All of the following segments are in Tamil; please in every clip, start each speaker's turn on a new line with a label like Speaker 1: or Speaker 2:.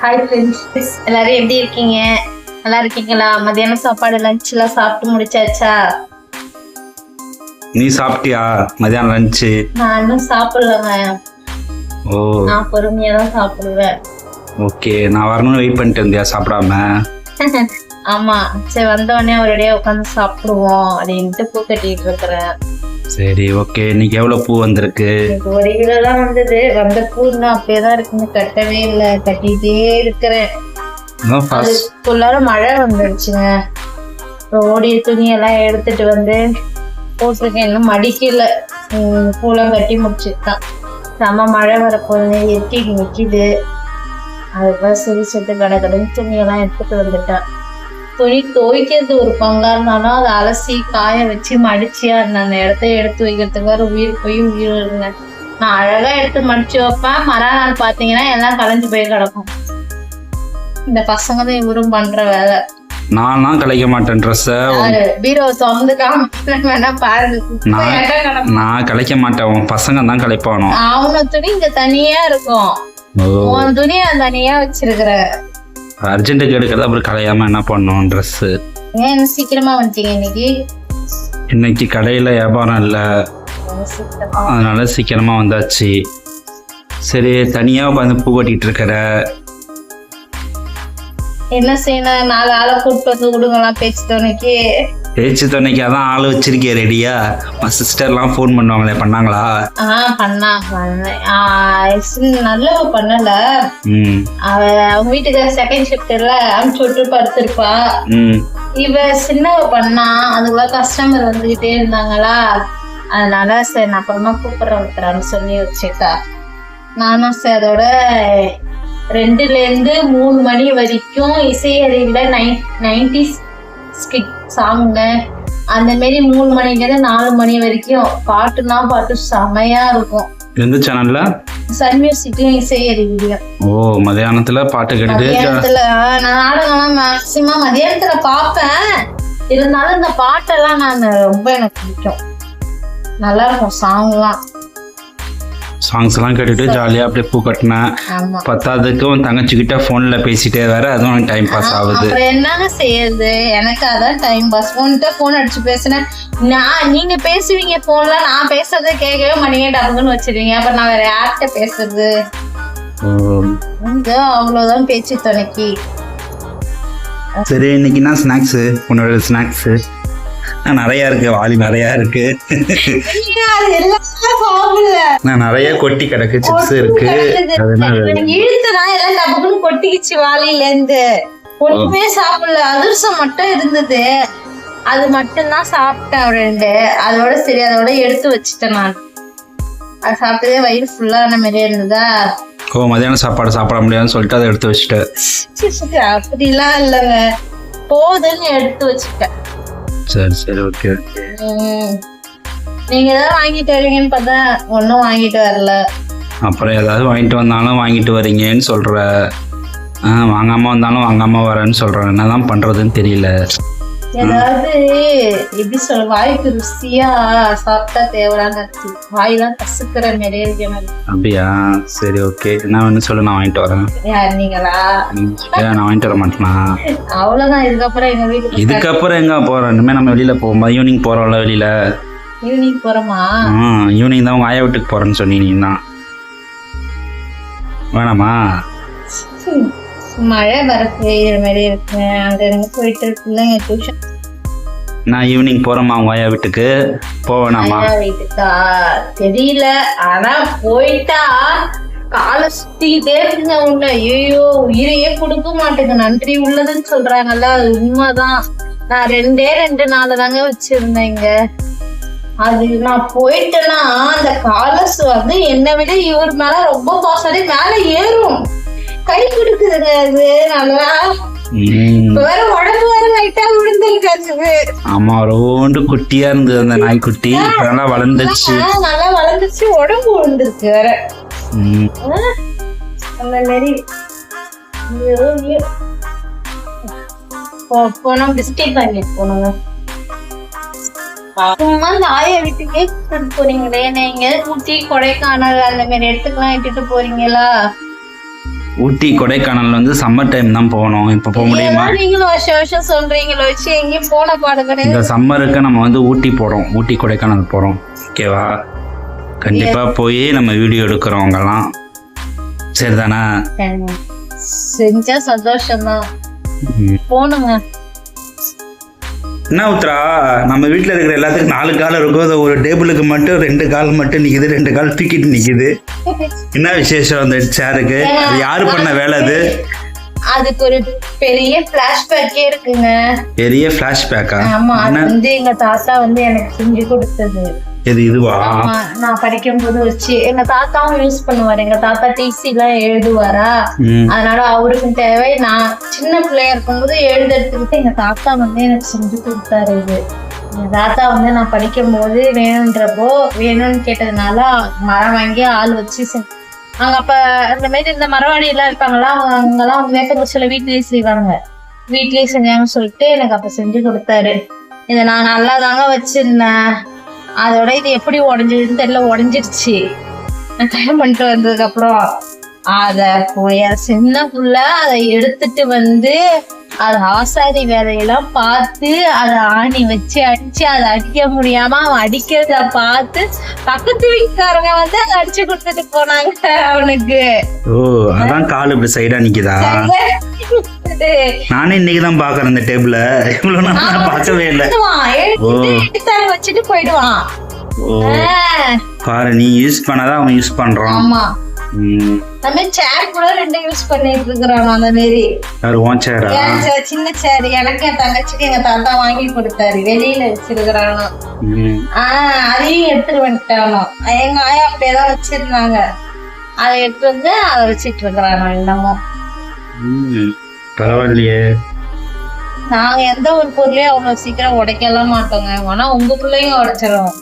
Speaker 1: ஹாய் ஃப்ரெண்ட்ஸ் எல்லாரும் எப்படி இருக்கீங்க நல்லா இருக்கீங்களா மதியானம் சாப்பாடு எல்லாம் சாப்பிட்டு முடிச்சாச்சா
Speaker 2: நீ சாப்பிட்டியா மதியானம் லஞ்சு
Speaker 1: நான் இன்னும் சாப்பிடலங்க ஓ நான் பொறுமையா தான் சாப்பிடுவேன்
Speaker 2: ஓகே நான் வரணும்னு வெயிட் பண்ணிட்டு இருந்தியா சாப்பிடாம
Speaker 1: ஆமா சரி வந்த உடனே ஒரேடியா உட்காந்து சாப்பிடுவோம் அப்படின்ட்டு பூ கட்டிட்டு இருக்கிறேன்
Speaker 2: சரி ஓகே இன்னைக்கு எவ்வளவு பூ வந்திருக்கு
Speaker 1: ஒரு கிலோலாம் வந்தது வந்த பூ நான் அப்படியே தான் இருக்குங்க கட்டவே இல்லை கட்டிட்டே இருக்கிறேன் அதுக்குள்ளார மழை வந்துருச்சுங்க ஓடிய எல்லாம் எடுத்துட்டு வந்து போட்டிருக்கேன் இன்னும் மடிக்கல பூலாம் கட்டி முடிச்சுட்டான் செம மழை வரப்போகுது எட்டி நிற்கிது அதுக்கப்புறம் சிரிச்சிட்டு கடை கடன் துணியெல்லாம் எடுத்துட்டு வந்துட்டேன் துணி துவைக்கிறது ஒரு பங்கா இருந்தாலும் அதை அலசி காய வச்சு மடிச்சு அந்த அந்த இடத்த எடுத்து வைக்கிறதுக்கு வேற உயிர் போய் உயிர் வருங்க நான் அழகா எடுத்து மடிச்சு வைப்பேன் மறா நாள் பாத்தீங்கன்னா எல்லாம் கலைஞ்சு போய் கிடக்கும் இந்த பசங்க தான் இவரும் பண்ற வேலை
Speaker 2: நான் கலைக்க மாட்டேன்
Speaker 1: பீரோ திறந்து வேணா பாருங்க
Speaker 2: நான் கலைக்க மாட்டேன் பசங்க தான் கலைப்பானோ
Speaker 1: அவன துணி இங்க தனியா இருக்கும் உன் துணி தனியா வச்சிருக்கிறேன்
Speaker 2: அர்ஜென்ட்டுக்கு எடுக்கிறது அப்புறம் கலையாமல் என்ன பண்ணும் ட்ரெஸ்ஸு
Speaker 1: ஏன் சீக்கிரமாக வந்துட்டீங்க இன்னைக்கு
Speaker 2: இன்னைக்கு கடையில் வியாபாரம் இல்லை அதனால சீக்கிரமாக வந்தாச்சு சரி தனியாக உட்காந்து பூ கட்டிகிட்டு இருக்கிற
Speaker 1: என்ன செய்யணும் நாலு ஆளை கூப்பிட்டு வந்து விடுங்களாம் பேச்சு தோணைக்கு
Speaker 2: பேச்சு துணைக்கு தான் ஆள் வச்சிருக்கேன் ரெடியா சிஸ்டர்லாம் ஃபோன் பண்ணுவாங்களே பண்ணாங்களா
Speaker 1: ஆ பண்ணாங்க நல்லா பண்ணல அவங்க வீட்டுக்கு செகண்ட் ஷிஃப்ட்ல அனுப்பிச்சு விட்டு படுத்திருப்பா இவ சின்னவ பண்ணா அதுக்குள்ள கஸ்டமர் வந்துகிட்டே இருந்தாங்களா அதனால சரி நான் அப்புறமா கூப்பிடுறேன் சொல்லி வச்சுக்கா நானும் சரி அதோட ரெண்டுலேருந்து மூணு மணி வரைக்கும் இசையறையில் நைன் நைன்டிஸ் ஸ்கிட் சாங்கு அந்த மாரி மூணு மணிலேருந்து நாலு மணி வரைக்கும் பாட்டுனா பாட்டு செமையா இருக்கும் எந்த சேனல்ல சன் மியூசிக் இசையறிவியல்
Speaker 2: ஓ மதியானத்துல பாட்டு கேட்டு மதியானத்துல
Speaker 1: நான் நாடகம்லாம் மேக்சிமம் மதியானத்துல பார்ப்பேன் இருந்தாலும் இந்த பாட்டெல்லாம் நான் ரொம்ப எனக்கு பிடிக்கும் நல்லா இருக்கும் சாங்லாம்
Speaker 2: சாங்ஸ்லாம் கேட்டுட்டு ஜாலியாக அப்படியே பூ கட்டினா பத்தாவதுக்கு உன் தங்கச்சிக்கிட்ட ஃபோனில் பேசிட்டே வேற அதுவும் எனக்கு டைம் பாஸ் ஆகுது
Speaker 1: என்னங்க செய்யறது எனக்கு அதான் டைம் பாஸ் உன்கிட்ட ஃபோன் அடிச்சு பேசினேன் நான் நீங்கள் பேசுவீங்க ஃபோனில் நான் பேசுறது கேட்கவே மாட்டீங்க டப்புன்னு வச்சிருவீங்க அப்புறம் நான் வேற யார்கிட்ட பேசுறது அவ்வளோதான் பேச்சு துணைக்கி
Speaker 2: சரி இன்னைக்கு என்ன ஸ்நாக்ஸு உன்னோட ஸ்நாக்ஸு நிறைய இருக்கு வாலி நிறையா இருக்கு நான் நிறைய கொட்டி கிடக்கு சிப்ஸ் இருக்கு
Speaker 1: அதெல்லாம் கொட்டிக்கிச்சு வாலில இருந்து ஒண்ணுமே சாப்பிடல அதிர்சம் மட்டும் இருந்தது அது மட்டும் தான் சாப்பிட்டேன் ரெண்டு அதோட சரி அதோட எடுத்து வச்சுட்டேன் நான் அது சாப்பிட்டதே வயிறு ஃபுல்லான மாதிரியே இருந்ததா
Speaker 2: ஓ மதியானம் சாப்பாடு சாப்பிட முடியாதுன்னு சொல்லிட்டு அதை எடுத்து
Speaker 1: வச்சுட்டேன் அப்படிலாம் இல்லைங்க போதுன்னு எடுத்து வச்சுட்டேன் சரி சரி ஓகே நீங்க ஏதாவது வாங்கிட்டு வருவீங்கன்னு பார்த்தா ஒன்றும் வாங்கிட்டு வரல
Speaker 2: அப்புறம் ஏதாவது வாங்கிட்டு வந்தாலும் வாங்கிட்டு வரீங்கன்னு சொல்ற வாங்காம வந்தாலும் வாங்காம வரேன்னு சொல்றேன் என்னதான் பண்றதுன்னு தெரியல
Speaker 1: ஏதாவது எப்படி சொல்ல வாய்க்கு ருசியா சாப்பிட்டா தேவலான்னு இருக்கு வாயெல்லாம் கசுக்கிற நிறைய இருக்கு
Speaker 2: அப்படியா சரி ஓகே நான் ஒண்ணு சொல்லு நான் வாங்கிட்டு வரேன்
Speaker 1: யார் நீங்களா
Speaker 2: நான் வாங்கிட்டு வர மாட்டேனா
Speaker 1: அவ்வளவுதான் இதுக்கப்புறம் எங்க வீட்டுக்கு இதுக்கப்புறம்
Speaker 2: எங்க போறோம் இனிமே நம்ம வெளியில போகும்போது ஈவினிங் போறோம்ல வெளியில
Speaker 1: ஈவினிங் போறோமா
Speaker 2: ஈவினிங் தான் உங்க ஆயா வீட்டுக்கு போறேன்னு சொன்னீங்கன்னா வேணாமா
Speaker 1: மழை வர பெய்யுற மாதிரி இருக்கு அங்கே போயிட்டு இருக்குல்ல டியூஷன்
Speaker 2: நான் ஈவினிங் ஐயா வீட்டுக்கு
Speaker 1: வீட்டுக்கா தெரியல ஆனா போயிட்டா காலை சுத்திக்கிட்டே உன்ன ஐயோ உயிரையே கொடுக்க மாட்டேங்க நன்றி உள்ளதுன்னு சொல்றாங்கல்ல அது உண்மைதான் நான் ரெண்டே ரெண்டு நாள் தாங்க இங்க அது நான் போயிட்டேன்னா அந்த காலஸ் வந்து என்னை விட இவர் மேல ரொம்ப பாசம் மேல ஏறும் கை கொடுக்குது நல்லா
Speaker 2: வேற உடம்பு வேற லைட்டா குட்டியா இருந்தது அந்த நல்லா
Speaker 1: நல்லா வளர்ந்துச்சு உடம்பு வேற போனோம் சும்மா வீட்டுக்கே போறீங்களே நீங்க ஊட்டி கொடைக்கானல் அந்த மாதிரி இடத்துக்குலாம் இட்டுட்டு போறீங்களா
Speaker 2: ஊட்டி கொடைக்கானல் வந்து சம்மர் டைம் தான் போகணும் இப்போ போக முடியுமா
Speaker 1: நீங்களும் வருஷம் வருஷம் சொல்றீங்களோ வச்சு எங்கேயும் போன பாடு கிடையாது இந்த சம்மருக்கு
Speaker 2: நம்ம வந்து ஊட்டி போகிறோம் ஊட்டி கொடைக்கானல் போகிறோம் ஓகேவா கண்டிப்பாக போய் நம்ம வீடியோ அங்கெல்லாம் சரிதானா
Speaker 1: செஞ்சா சந்தோஷம்தான் போனோங்க
Speaker 2: என்ன உத்தரா நம்ம வீட்டில் இருக்கிற எல்லாத்துக்கும் நாலு கால் இருக்கும் அது ஒரு டேபிளுக்கு மட்டும் ரெண்டு கால் மட்டும் நிற்கிது ரெண்டு கால் தூக்கிட்டு நிற்கிது என்ன விசேஷம் அந்த சேருக்கு அது யாரு பண்ண வேலை அது
Speaker 1: அதுக்கு ஒரு பெரிய பிளாஷ்பேக்கே இருக்குங்க
Speaker 2: பெரிய பிளாஷ்பேக்கா ஆமா வந்து
Speaker 1: எங்க தாத்தா வந்து எனக்கு செஞ்சு கொடுத்தது இது இதுவா நான் படிக்கும் போது வச்சு எங்க தாத்தாவும் யூஸ் பண்ணுவாரு எங்க தாத்தா டிசி எல்லாம் எழுதுவாரா அதனால அவருக்கும் தேவை நான் சின்ன பிள்ளையா இருக்கும்போது எழுதுறதுக்கு எங்க தாத்தா வந்து எனக்கு செஞ்சு கொடுத்தாரு இது எங்க தாத்தா வந்து நான் படிக்கும் போது வேணுன்றப்போ வேணும்னு கேட்டதுனால மரம் வாங்கி ஆள் வச்சு அவங்க அப்ப அந்த மாதிரி இந்த மரவாடி எல்லாம் இருப்பாங்களா அவங்க அங்கெல்லாம் வந்து வேப்பங்குச்சியில வீட்லயே செய்வாங்க வீட்லயே செஞ்சாங்கன்னு சொல்லிட்டு எனக்கு அப்ப செஞ்சு கொடுத்தாரு இதை நான் நல்லா தாங்க வச்சிருந்தேன் அதோட இது எப்படி உடஞ்சதுன்னு தெரியல உடஞ்சிருச்சு கல்யாணம் பண்ணிட்டு அப்புறம் அதை சின்ன புள்ள அதை எடுத்துட்டு வந்து அது ஆசாரி வேலையெல்லாம் பார்த்து அதை ஆணி வச்சு அடிச்சு அதை அடிக்க முடியாம அவன் அடிக்கிறத பார்த்து பக்கத்து வீட்டுக்காரங்க வந்து அதை அடிச்சு கொடுத்துட்டு போனாங்க அவனுக்கு
Speaker 2: ஓ அதான் கால் இப்படி சைடா நிக்குதா நானே இன்னைக்குதான் பாக்குறேன் இந்த டேபிள இவ்வளவு நான் பார்க்கவே இல்லை
Speaker 1: வச்சுட்டு போயிடுவான்
Speaker 2: பாரு நீ யூஸ் பண்ணாதான் அவன் யூஸ் பண்றான் ஆமா
Speaker 1: சேர் யூஸ் பண்ணிட்டு அந்த சின்ன சேர் என் தங்கச்சிக்கு எங்க தாத்தா வாங்கி கொடுத்தாரு வெளியில வச்சிருக்கிறானோ ஆஹ் அதையும் எடுத்துட்டு வந்துட்டானோ வச்சிருந்தாங்க எடுத்து வந்து வச்சிட்டு இருக்கிறானோ நாங்க எந்த ஒரு பொருளையும் அவ்வளவு சீக்கிரம் உடைக்கலாம் மாட்டோங்க ஆனா உங்க பிள்ளைங்க உடைச்சிரும்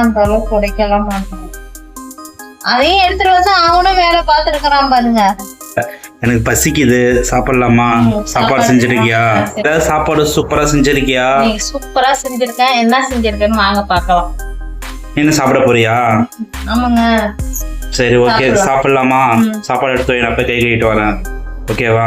Speaker 1: அந்த அளவுக்கு உடைக்கலாம் மாட்டோம் அதையும் எடுத்துட்டு வந்து அவனும் வேலை பார்த்துருக்கிறான் பாருங்க
Speaker 2: எனக்கு பசிக்குது சாப்பிடலாமா சாப்பாடு செஞ்சிருக்கியா ஏதாவது சாப்பாடு சூப்பரா செஞ்சிருக்கியா
Speaker 1: சூப்பரா செஞ்சிருக்கேன் என்ன செஞ்சிருக்கேன்னு வாங்க பார்க்கலாம்
Speaker 2: என்ன சாப்பிட போறியா ஆமாங்க சரி ஓகே சாப்பிடலாமா சாப்பாடு எடுத்து நான் போய் கை கழிட்டு வரேன் ஓகேவா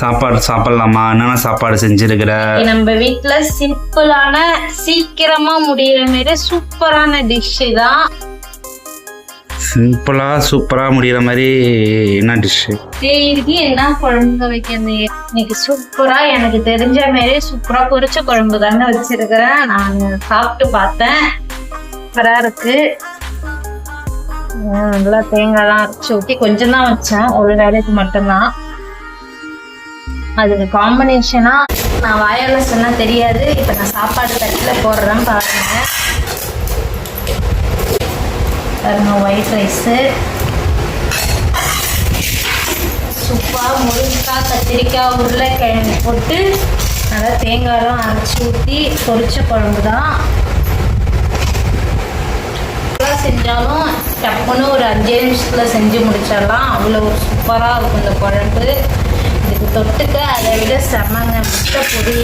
Speaker 2: சாப்பாடு சாப்பிடலாமா என்னென்ன சாப்பாடு செஞ்சிருக்கிற
Speaker 1: நம்ம வீட்டுல சிம்பிளான சீக்கிரமா முடியற மாதிரி சூப்பரான டிஷ் தான்
Speaker 2: சிம்பிளா சூப்பரா முடியற மாதிரி என்ன டிஷ்
Speaker 1: தேதிக்கு என்ன குழம்பு வைக்கிறது இன்னைக்கு சூப்பரா எனக்கு தெரிஞ்ச மாதிரி சூப்பரா பொரிச்ச குழம்பு தானே வச்சிருக்கிறேன் நான் சாப்பிட்டு பார்த்தேன் சூப்பரா இருக்கு நல்லா தேங்காய்லாம் அரைச்சி ஊற்றி கொஞ்சம் தான் வச்சேன் ஒரு வேலைக்கு மட்டும்தான் அது காம்பினேஷனா நான் வாயால சொன்னா தெரியாது இப்ப நான் சாப்பாடு தட்டில போடுறேன் பாருங்க ஒயிட் ரைஸ் சூப்பா முருங்கா கத்திரிக்காய் உருளைக்கிழங்கு போட்டு நல்லா தேங்காயெல்லாம் அரைச்சி ஊற்றி பொறிச்ச குழம்பு தான் செஞ்சாலும் டப்புன்னு ஒரு அஞ்சே நிமிஷத்தில் செஞ்சு முடிச்சிடலாம் அவ்வளோ ஒரு சூப்பராக இருக்கும் இந்த குழம்பு தொட்டுக்க அதை விட செமங்க முட்டை பொடி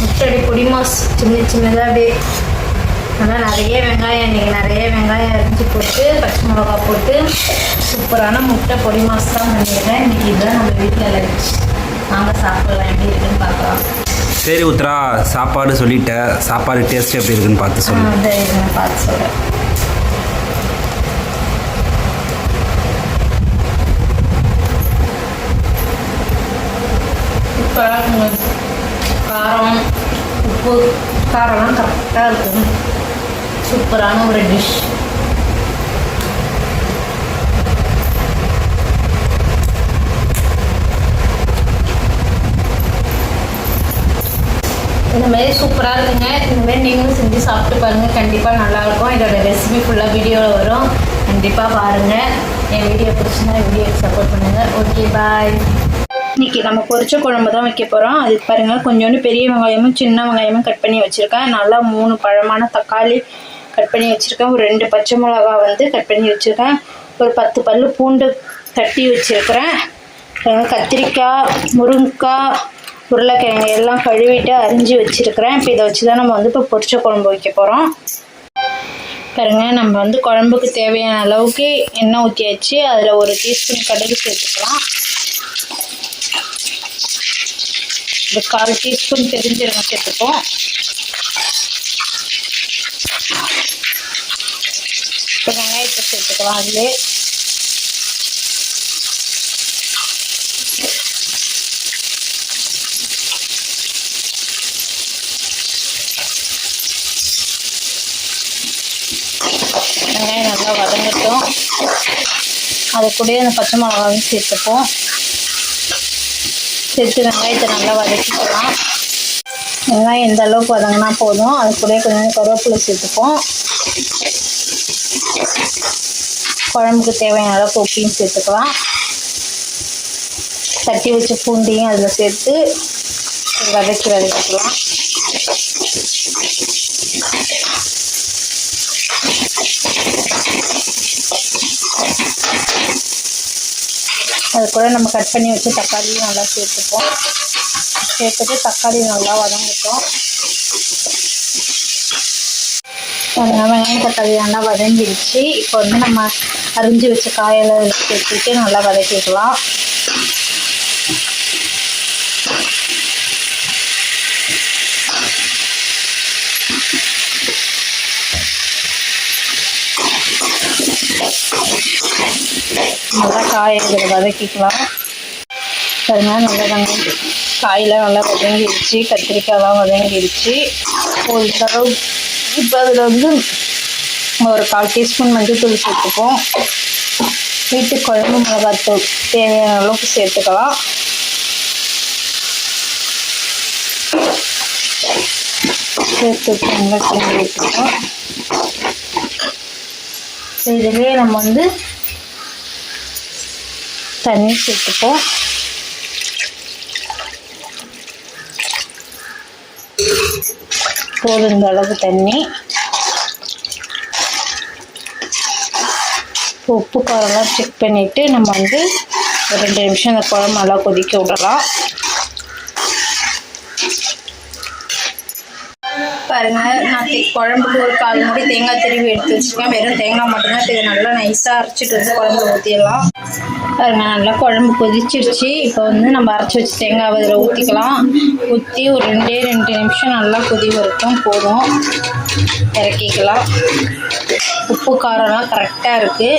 Speaker 1: முட்டடி மாஸ் சின்ன சின்னதாக அப்படியே நல்லா நிறைய வெங்காயம் இன்றைக்கி நிறைய வெங்காயம் அரிஞ்சு போட்டு பச்சை மிளகா போட்டு சூப்பரான முட்டை பொடி மாஸ் தான் பண்ணிடுறேன் இன்றைக்கி இதுதான் நம்ம வீட்டில் இருந்துச்சு நாங்கள் சாப்பிடலாம் எப்படி இருக்குன்னு பார்க்கலாம்
Speaker 2: சரி உத்ரா சாப்பாடு சொல்லிட்டேன் சாப்பாடு டேஸ்ட் எப்படி இருக்குன்னு பார்த்து
Speaker 1: சொல்லுங்கள் பார்த்து சொல்கிறேன் உப்பு காரம்லாம் கரெக்டாக இருக்கும் சூப்பரான ஒரு டிஷ் இந்த மாதிரி சூப்பராக இருக்குங்க இந்த மாதிரி நீங்களும் செஞ்சு சாப்பிட்டு பாருங்கள் கண்டிப்பாக நல்லாயிருக்கும் இதோட ரெசிபி ஃபுல்லாக வீடியோவில் வரும் கண்டிப்பாக பாருங்கள் என் வீடியோ பிடிச்சுன்னா வீடியோக்கு சப்போர்ட் பண்ணுங்கள் ஓகே பாய் இன்னைக்கு நம்ம பொரிச்ச குழம்பு தான் வைக்க போகிறோம் அதுக்கு பாருங்கள் கொஞ்சோண்டு பெரிய வெங்காயமும் சின்ன வெங்காயமும் கட் பண்ணி வச்சுருக்கேன் நல்லா மூணு பழமான தக்காளி கட் பண்ணி வச்சுருக்கேன் ஒரு ரெண்டு பச்சை மிளகா வந்து கட் பண்ணி வச்சுருக்கேன் ஒரு பத்து பல் பூண்டு தட்டி வச்சிருக்கிறேன் கத்திரிக்காய் முருங்கைக்காய் உருளைக்கிழங்கு எல்லாம் கழுவிட்டு அரிஞ்சு வச்சிருக்கிறேன் இப்போ இதை வச்சு தான் நம்ம வந்து இப்போ பொரிச்ச குழம்பு வைக்க போகிறோம் பாருங்க நம்ம வந்து குழம்புக்கு தேவையான அளவுக்கு எண்ணெய் ஊற்றியாச்சு அதில் ஒரு டீஸ்பூன் கடுகு சேர்த்துக்கலாம் ஒரு கால் டீஸ்பூன் பெருஞ்சீரகம் சேர்த்துப்போம் இப்போ வெங்காயத்தை சேர்த்துக்கலாம் அதிலே வெங்காயம் நல்லா வதங்கட்டும் அது கூட அந்த பச்சை மிளகாவும் சேர்த்துப்போம் சேர்த்து வெங்காயத்தை நல்லா வதக்கிக்கலாம் வெங்காயம் எந்த அளவுக்கு வதங்கினா போதும் அது கூட கொஞ்சம் கருவேப்பிலை சேர்த்துப்போம் குழம்புக்கு தேவையான அளவுக்கு உப்பையும் சேர்த்துக்கலாம் தட்டி வச்ச பூண்டையும் அதில் சேர்த்து வதக்கி வதக்கிக்கலாம் அது கூட நம்ம கட் பண்ணி வச்சு தக்காளியும் நல்லா சேர்த்துப்போம் சேர்த்துட்டு தக்காளி நல்லா வதங்கிட்டோம் வெங்காயம் தக்காளி நல்லா வதங்கிடுச்சு இப்போ வந்து நம்ம அரிஞ்சு வச்ச காயெல்லாம் சேர்த்துட்டு நல்லா வதக்கிக்கலாம் காயை இதில் வதக்கிக்கலாம் சரிங்க நல்லா நாங்கள் காயெலாம் நல்லா வதங்கிடுச்சு கத்திரிக்காயெலாம் வதங்கிடுச்சு ஒரு தடவை இப்போ அதில் வந்து ஒரு கால் டீஸ்பூன் மஞ்சள் தூள் சேர்த்துப்போம் வீட்டு குழம்பு மிளகாத்தூள் தேவையான அளவுக்கு சேர்த்துக்கலாம் சேர்த்துக்கோங்க நல்லா இதுவே நம்ம வந்து தண்ணி சேர்த்துப்போம் போதுந்த அளவு தண்ணி உப்பு காரம்லாம் செக் பண்ணிவிட்டு நம்ம வந்து ஒரு ரெண்டு நிமிஷம் அந்த குழம்பு நல்லா கொதிக்க விடலாம் பாருங்க நான் குழம்புக்கு ஒரு கால் மூடி தேங்காய் திருவி எடுத்து வச்சுருக்கேன் வெறும் தேங்காய் மட்டும்தான் இதை நல்லா நைஸாக அரைச்சிட்டு வச்சு குழம்பு ஊற்றிடலாம் பாருங்க நல்லா குழம்பு கொதிச்சிருச்சு இப்போ வந்து நம்ம அரைச்சி வச்சு தேங்காய் அதில் ஊற்றிக்கலாம் ஊற்றி ஒரு ரெண்டே ரெண்டு நிமிஷம் நல்லா கொதி வரைக்கும் போதும் இறக்கிக்கலாம் உப்பு காரம்லாம் கரெக்டாக இருக்குது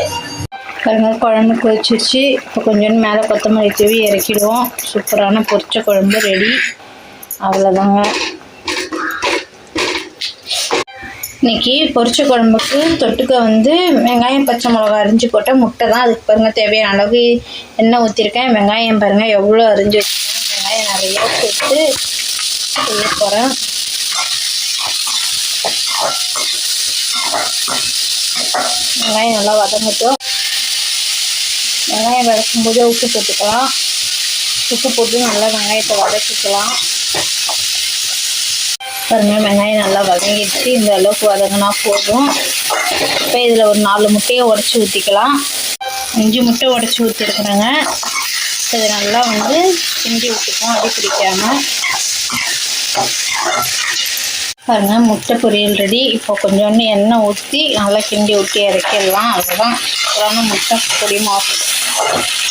Speaker 1: பாருங்க குழம்பு கொதிச்சிருச்சு இப்போ கொஞ்சோண்டு மேலே கொத்தமல்லி தூவி இறக்கிடுவோம் சூப்பரான பொரிச்ச குழம்பு ரெடி அவ்வளோதாங்க இன்னைக்கு பொரிச்ச குழம்புக்கு தொட்டுக்க வந்து வெங்காயம் பச்சை மிளகா அரிஞ்சு போட்டால் முட்டை தான் அதுக்கு பாருங்கள் தேவையான அளவுக்கு எண்ணெய் ஊற்றிருக்கேன் வெங்காயம் பாருங்கள் எவ்வளோ அரிஞ்சு வச்சுருக்கேன் வெங்காயம் நிறையா போட்டு சொல்ல போகிறேன் வெங்காயம் நல்லா வதங்கட்டும் வெங்காயம் வதக்கும்போது உப்பு போட்டுக்கலாம் உப்பு போட்டு நல்லா வெங்காயத்தை வதக்கிக்கலாம் பாருங்கள் வதங்கிடுச்சு இந்த அளவுக்கு வதங்கினா போதும் இப்போ இதில் ஒரு நாலு முட்டையை உடச்சி ஊற்றிக்கலாம் அஞ்சு முட்டை உடச்சி ஊற்றிருக்குறேங்க இதை நல்லா வந்து கிண்டி விட்டுக்கும் அடி பிடிக்காம பாருங்கள் முட்டை பொரியல் ரெடி இப்போ கொஞ்சோண்டு எண்ணெய் ஊற்றி நல்லா கிண்டி ஊற்றி இறக்கிடலாம் அதுதான் அப்புறம் முட்டை பொடி மாவு